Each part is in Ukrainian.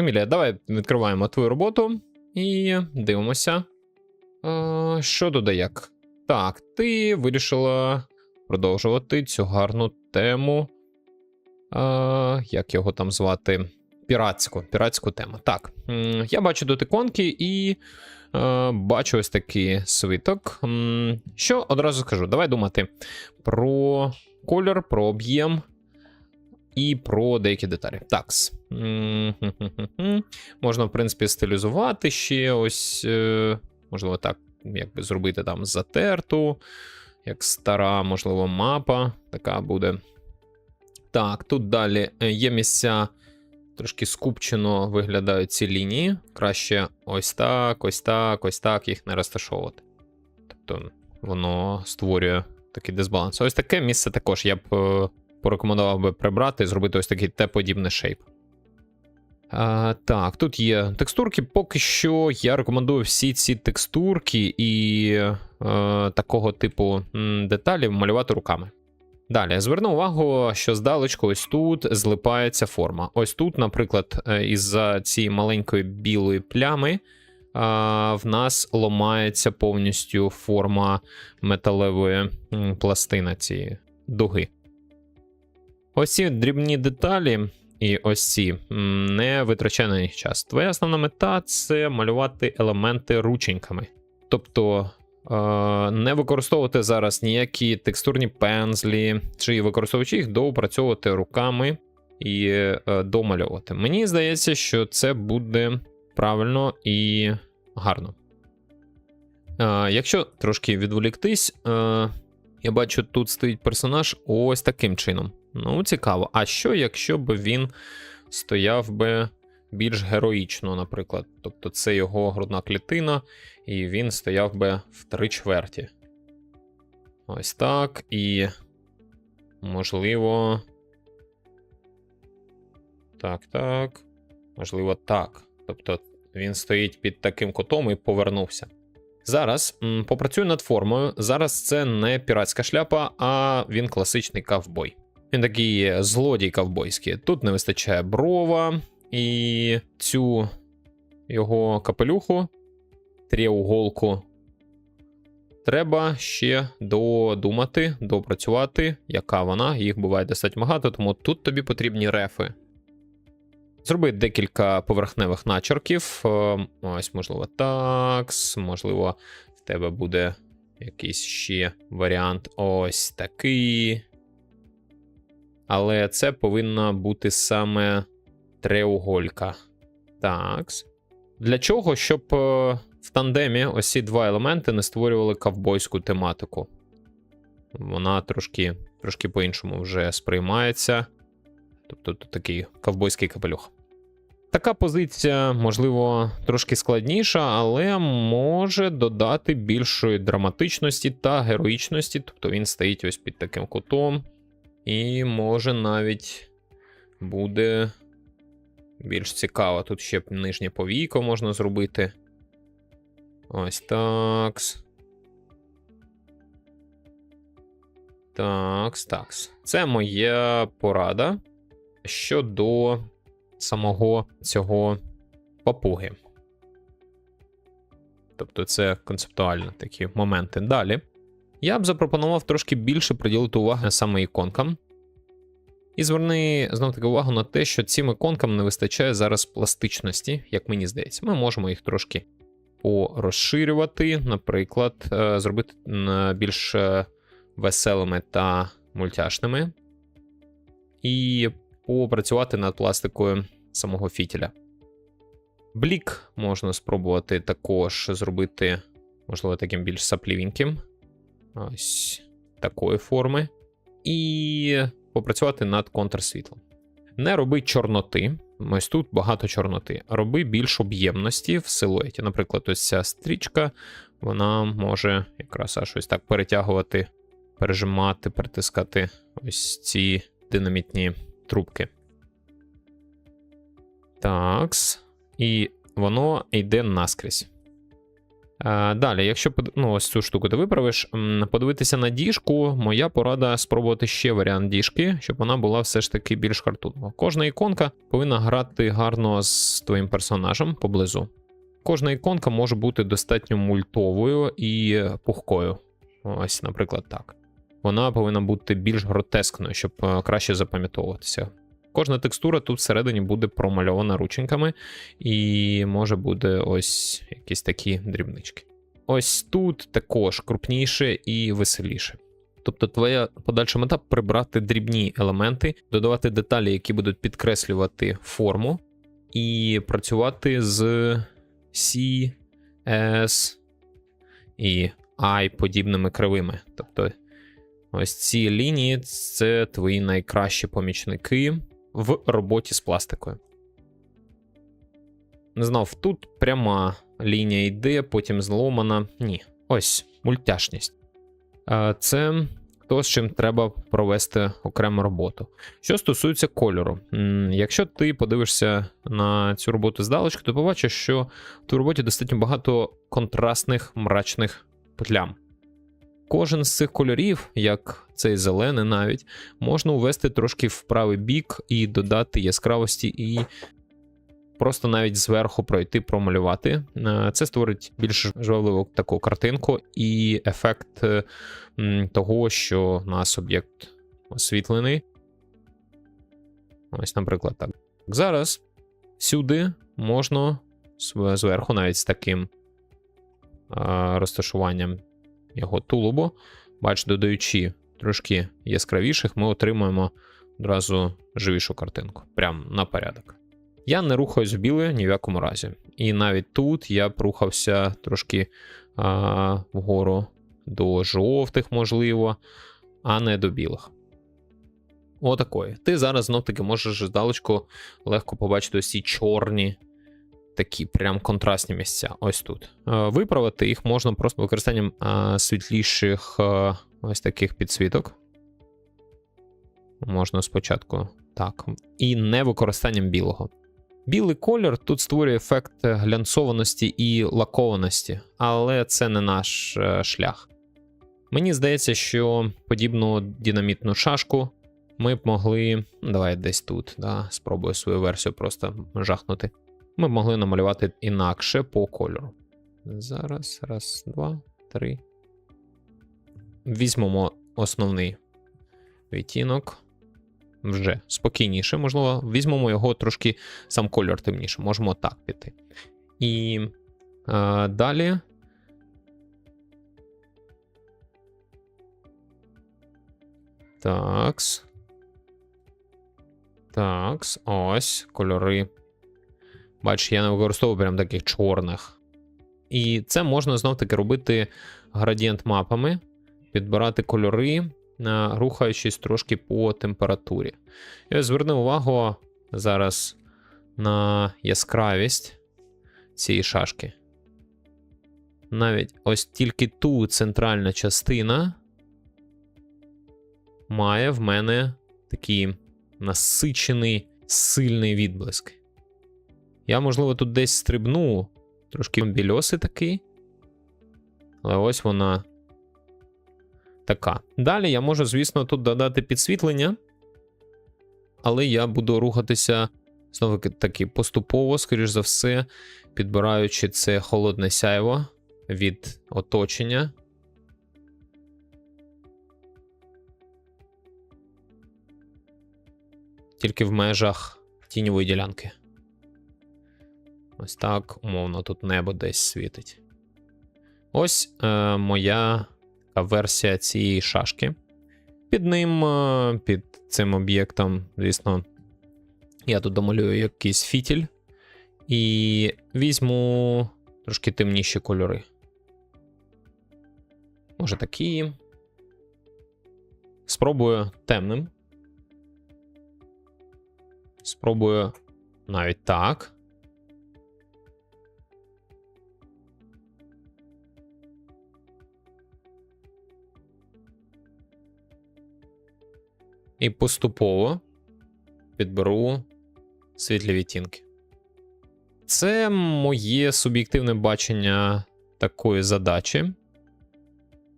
Емілія, давай відкриваємо твою роботу і дивимося. Е, що тут як? Так, ти вирішила продовжувати цю гарну тему. Е, як його там звати? Піратську, піратську тему. Так, я бачу тут іконки і е, бачу ось такий свиток. Що одразу скажу? Давай думати про колір, про об'єм і про деякі деталі. Такс. Можна, в принципі, стилізувати ще ось, е, можливо, так, якби зробити там затерту, як стара, можливо, мапа така буде. Так, тут далі е, є місця, трошки скупчено виглядають ці лінії. Краще ось так, ось так, ось так їх не розташовувати. Тобто воно створює такий дисбаланс. Ось таке місце також я б е, порекомендував би прибрати і зробити ось такий Т-подібний шейп. А, так, тут є текстурки. Поки що я рекомендую всі ці текстурки і е, такого типу м, деталів малювати руками. Далі зверну увагу, що здалечку ось тут злипається форма. Ось тут, наприклад, е, із-за цієї маленької білої плями а, в нас ломається повністю форма металевої пластини цієї дуги. Ось ці дрібні деталі і ось ці не витрачай на них час. Твоя основна мета це малювати елементи рученьками. Тобто е, не використовувати зараз ніякі текстурні пензлі, чи використовуючи їх, доопрацьовувати руками і е, домальовувати. Мені здається, що це буде правильно і гарно. Е, якщо трошки відволіктись, я бачу, тут стоїть персонаж ось таким чином. Ну, цікаво. А що, якщо б він стояв би більш героїчно, наприклад? Тобто це його грудна клітина, і він стояв би в три чверті. Ось так. І. Можливо. Так, так. Можливо, так. Тобто він стоїть під таким кутом і повернувся. Зараз м, попрацюю над формою. Зараз це не піратська шляпа, а він класичний ковбой. Він такий злодій ковбойський. Тут не вистачає брова і цю його капелюху, тріуголку. Треба ще додумати, допрацювати, яка вона. Їх буває достатньо багато, тому тут тобі потрібні рефи. Зроби декілька поверхневих начерків. Е, Ось, можливо, такс, можливо, в тебе буде якийсь ще варіант. Ось такий. Але це повинна бути саме треуголька. Такс. Для чого? Щоб е, в тандемі ось ці два елементи не створювали ковбойську тематику. Вона трошки трошки по-іншому вже сприймається. Тобто тут такий ковбойський капелюх. Така позиція, можливо, трошки складніша, але може додати більшої драматичності та героїчності. Тобто він стоїть ось під таким кутом. І може навіть буде більш цікаво. Тут ще нижнє повійко можна зробити. Ось такс. Такс, такс. Це моя порада щодо самого цього папуги. Тобто, це концептуально такі моменти. Далі. Я б запропонував трошки більше приділити уваги саме іконкам. І зверни знов таки увагу на те, що цим іконкам не вистачає зараз пластичності, як мені здається. Ми можемо їх трошки порозширювати, наприклад, е, зробити більш е, веселими та мультяшними. І попрацювати над пластикою самого фітіля. Блік можна спробувати також зробити, можливо, таким більш саплівеньким. Ось такої форми. І попрацювати над контрсвітлом. Не роби чорноти. Ось тут багато чорноти. Роби більш об'ємності в силуеті. Наприклад, ось ця стрічка, вона може якраз аж ось так перетягувати, пережимати, притискати ось ці динамітні трубки. Такс. І воно йде наскрізь. Е, Далі, якщо ну, ось цю штуку ти виправиш, подивитися на діжку, моя порада спробувати ще варіант діжки, щоб вона була все ж таки більш картунова. Кожна іконка повинна грати гарно з твоїм персонажем поблизу. Кожна іконка може бути достатньо мультовою і пухкою. Ось, наприклад, так. Вона повинна бути більш гротескною, щоб е, краще запам'ятовуватися. Кожна текстура тут всередині буде промальована рученьками, і може буде ось якісь такі дрібнички. Ось тут також крупніше і веселіше. Тобто, твоя подальша мета прибрати дрібні елементи, додавати деталі, які будуть підкреслювати форму, і працювати з C, S і I подібними кривими. Тобто, ось ці лінії це твої найкращі помічники в роботі з пластикою. Не знав, тут пряма лінія йде, потім зломана. Ні. Ось мультяшність. Е, Це то, з чим треба провести окрему роботу. Що стосується кольору, якщо ти подивишся на цю роботу здалечку, то побачиш, що в роботі достатньо багато контрастних мрачних плям. Кожен з цих кольорів, як цей зелений навіть, можна увести трошки в правий бік і додати яскравості, і просто навіть зверху пройти, промалювати. Е, Це створить більш жвавливу таку картинку і ефект е, того, що у нас об'єкт освітлений. Ось, наприклад, так. Зараз сюди можна зверху, навіть з таким розташуванням його тулубу, бач, додаючи трошки яскравіших, ми отримуємо одразу живішу картинку. Прям на порядок. Я не рухаюсь в біле ні в якому разі. І навіть тут я б рухався трошки а, вгору до жовтих, можливо, а не до білих. Отакої. Ти зараз знов таки можеш здалечку легко побачити ці чорні, такі прям контрастні місця. Ось тут. Е, Виправити їх можна просто використанням е, світліших е, ось таких підсвіток. Можна спочатку так. І не використанням білого. Білий колір тут створює ефект глянцованості і лакованості, але це не наш шлях. Мені здається, що подібну динамітну шашку ми б могли. Давай десь тут, да, спробую свою версію просто жахнути. Ми б могли намалювати інакше по кольору. Зараз, раз, два, три. Візьмемо основний відтінок. Вже спокійніше, можливо, візьмемо його трошки сам кольор темніше. Можемо так піти. І е, далі. Такс. Такс. Ось кольори. Бачиш, я не використовую прям таких чорних. І це можна знов-таки робити градієнт мапами, підбирати кольори, е, рухаючись трошки по температурі. І ось зверни увагу зараз на яскравість цієї шашки. Навіть ось тільки ту центральна частина має в мене такий насичений сильний відблиск. Я, можливо, тут десь стрибну, трошки більосий такий. Але ось вона така. Далі я можу, звісно, тут додати підсвітлення, але я буду рухатися знову таки поступово, скоріш за все, підбираючи це холодне сяйво від оточення. Тільки в межах тіньової ділянки. Ось так, умовно, тут небо десь світить. Ось е, моя версія цієї шашки. Під ним, е, під цим об'єктом, звісно, я тут домалюю якийсь фітіль. І візьму трошки темніші кольори. Може такі. Спробую темним. Спробую навіть так. І поступово підберу світлі відтінки. Це моє суб'єктивне бачення такої задачі.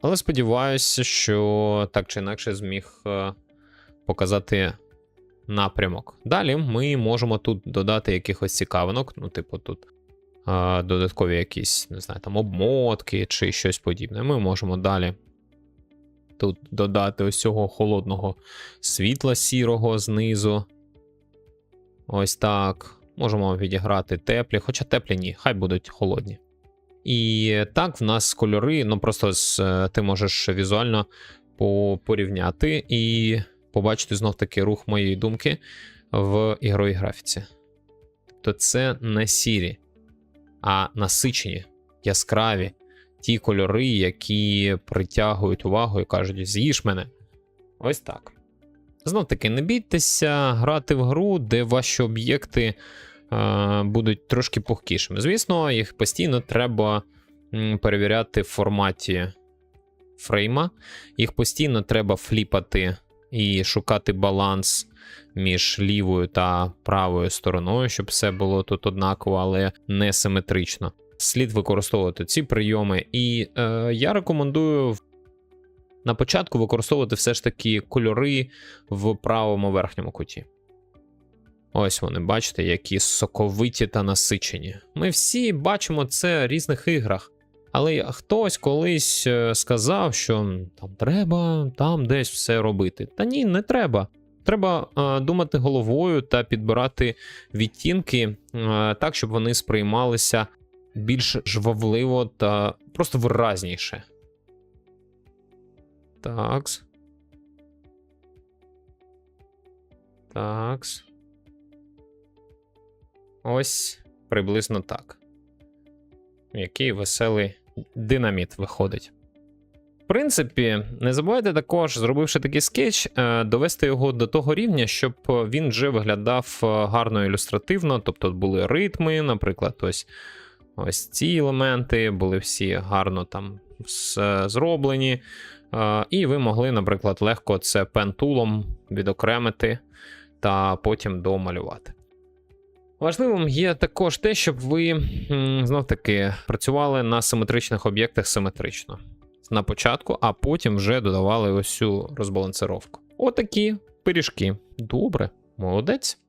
Але сподіваюся, що так чи інакше зміг е, показати напрямок. Далі ми можемо тут додати якихось цікавинок, ну, типу, тут е, додаткові якісь, не знаю, там обмотки чи щось подібне. Ми можемо далі тут додати ось цього холодного світла сірого знизу. Ось так. Можемо відіграти теплі, хоча теплі ні, хай будуть холодні. І так, в нас кольори, ну просто з, е, ти можеш візуально по- порівняти і побачити знов таки рух моєї думки в ігровій графіці. Тобто це не сірі, а насичені, яскраві, ті кольори, які притягують увагу і кажуть: з'їж мене. Ось так. Знов таки, не бійтеся грати в гру, де ваші об'єкти е, будуть трошки пухкішими. Звісно, їх постійно треба перевіряти в форматі фрейма. Їх постійно треба фліпати і шукати баланс між лівою та правою стороною, щоб все було тут однаково, але не симетрично. Слід використовувати ці прийоми. І е, я рекомендую на початку використовувати все ж таки кольори в правому верхньому куті. Ось вони, бачите, які соковиті та насичені. Ми всі бачимо це в різних іграх. Але хтось колись е, сказав, що там треба там десь все робити. Та ні, не треба. Треба е, думати головою та підбирати відтінки е, так, щоб вони сприймалися більш жвавливо та просто виразніше. Такс. Такс. Ось приблизно так. Який веселий динаміт виходить. В принципі, не забувайте також, зробивши такий скетч, е, довести його до того рівня, щоб він вже виглядав е, гарно ілюстративно, тобто були ритми, наприклад, ось, ось ці елементи були всі гарно там зроблені. Е, І ви могли, наприклад, легко це пентулом відокремити та потім домалювати. Важливим є також те, щоб ви знов таки працювали на симетричних об'єктах симетрично на початку, а потім вже додавали ось цю розбалансировку. Отакі пиріжки. Добре, молодець.